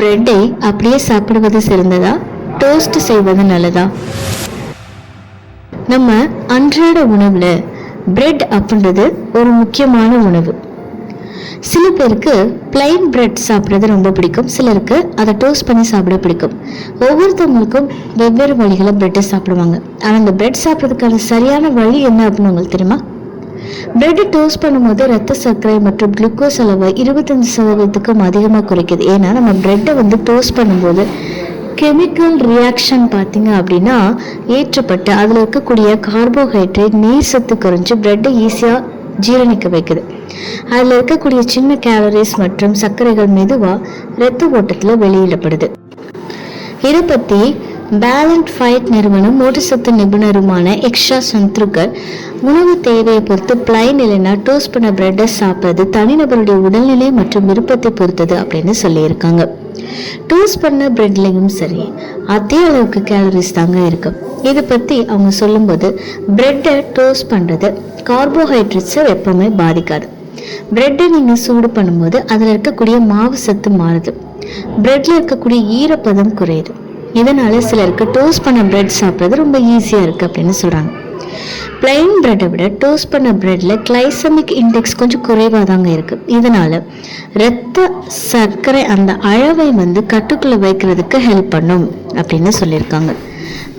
பிரெட்டை அப்படியே சாப்பிடுவது சிறந்ததா? டோஸ்ட் செய்வது நல்லதா? நம்ம அன்றாட உணவில் பிரெட் அப்படின்றது ஒரு முக்கியமான உணவு. சில பேருக்கு பிளைன் பிரெட் சாப்பிட்றது ரொம்ப பிடிக்கும். சிலருக்கு அதை டோஸ்ட் பண்ணி சாப்பிட பிடிக்கும். ஒவ்வொருத்தவங்களுக்கும் வெவ்வேறு வழிகளை பிரெட்டை சாப்பிடுவாங்க. ஆனால் இந்த பிரெட் சாப்பிட்றதுக்கான சரியான வழி என்ன அப்படின்னு உங்களுக்கு தெரியுமா? பிரெட் டோஸ்ட் பண்ணும்போது ரத்த சர்க்கரை மற்றும் குளுக்கோஸ் அளவை இருபத்தஞ்சு சதவீதத்துக்கும் அதிகமாக குறைக்குது. ஏன்னா நம்ம பிரெட்டை வந்து டோஸ்ட் பண்ணும்போது கெமிக்கல் ரியாக்ஷன் பார்த்தீங்க அப்படின்னா ஏற்றப்பட்டு அதில் இருக்கக்கூடிய கார்போஹைட்ரேட் நீர் சத்து குறைஞ்சி பிரெட்டை ஈஸியாக ஜீரணிக்க வைக்குது. அதில் இருக்கக்கூடிய சின்ன கேலரிஸ் மற்றும் சர்க்கரைகள் மெதுவாக இரத்த ஓட்டத்தில் வெளியிடப்படுது. இதை பற்றி பேலண்ட் ஃபைட் நிறுவனம் ஊட்டச்சத்து நிபுணருமான எக்ஷா சந்த்ருகர் உணவு தேவையை பொறுத்து பிளைன் இல்லைன்னா டோஸ்ட் பண்ண பிரெட்டை சாப்பிட்றது தனிநபருடைய உடல்நிலை மற்றும் விருப்பத்தை பொறுத்தது அப்படின்னு சொல்லியிருக்காங்க. டோஸ்ட் பண்ண பிரெட்லேயும் சரி அதே அளவுக்கு கேலரிஸ் தாங்க இருக்கு. இதை பற்றி அவங்க சொல்லும்போது பிரெட்டை டோஸ்ட் பண்ணுறது கார்போஹைட்ரேட்ஸை எப்பவுமே பாதிக்காது. பிரெட்டை நீங்கள் சூடு பண்ணும்போது அதில் இருக்கக்கூடிய மாவு சத்து மாறுது. பிரெட்டில் இருக்கக்கூடிய ஈரப்பதம் குறையுது. இதனால் சிலருக்கு டோஸ்ட் பண்ண பிரெட் சாப்பிட்றது ரொம்ப ஈஸியாக இருக்குது அப்படின்னு சொல்கிறாங்க பிளைன் பிரெட்டை விட டோஸ்ட் பண்ண ப்ரெட்டில் கிளைசமிக் இண்டெக்ஸ் கொஞ்சம் குறைவாக தாங்க இருக்குது இதனால் இரத்த சர்க்கரை அந்த அளவை வந்து கட்டுக்குள்ளே வைக்கிறதுக்கு ஹெல்ப் பண்ணும் அப்படின்னு சொல்லியிருக்காங்க.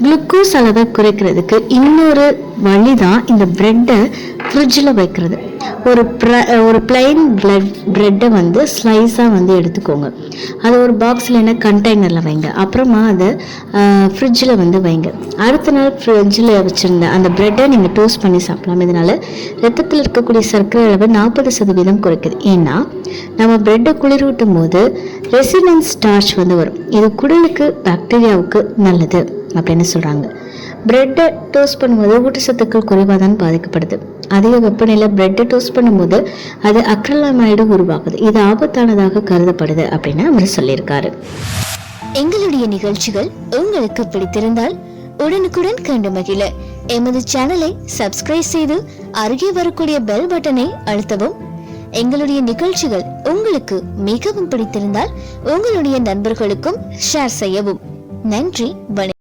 குளுக்கோஸ் அளவை குறைக்கிறதுக்கு இன்னொரு வழி தான் இந்த பிரெட்டை ஃப்ரிட்ஜில் வைக்கிறது. ஒரு ப்ர ஒரு பிளைன் பிரெட் ப்ரெட்டை வந்து ஸ்லைஸாக வந்து எடுத்துக்கோங்க. அதை ஒரு பாக்ஸில் என்ன கண்டெய்னரில் வைங்க. அப்புறமா அதை ஃப்ரிட்ஜில் வந்து வைங்க. அடுத்த நாள் ஃப்ரிட்ஜில் வச்சுருந்த அந்த ப்ரெட்டை நீங்கள் டோஸ்ட் பண்ணி சாப்பிடலாம். இதனால் ரத்தத்தில் இருக்கக்கூடிய சர்க்கரை அளவு நாற்பது சதவீதம் குறைக்குது. ஏன்னா நம்ம ப்ரெட்டை குளிரூட்டும் போது ரெசிடென்ஸ் ஸ்டார்ச் வந்து வரும். இது குடலுக்கு பாக்டீரியாவுக்கு நல்லது அப்படின்னு சொல்கிறாங்க பிரெட்டை டோஸ்ட் பண்ணும்போது ஊட்டச்சத்துக்கள் குறைவாக தான் பாதிக்கப்படுது. அதிக வெப்பநிலை பிரெட்டை டோஸ்ட் பண்ணும்போது அது அக்ரலமைடு உருவாகுது இது ஆபத்தானதாக கருதப்படுது அப்படின்னு அவர் சொல்லியிருக்காரு. எங்களுடைய நிகழ்ச்சிகள் உங்களுக்கு பிடித்திருந்தால் உடனுக்குடன் கண்டு மகிழ. எமது சேனலை சப்ஸ்கிரைப் செய்து அருகே வரக்கூடிய பெல் பட்டனை அழுத்தவும். எங்களுடைய நிகழ்ச்சிகள் உங்களுக்கு மிகவும் பிடித்திருந்தால் உங்களுடைய நண்பர்களுக்கும் ஷேர் செய்யவும். நன்றி வணக்கம்.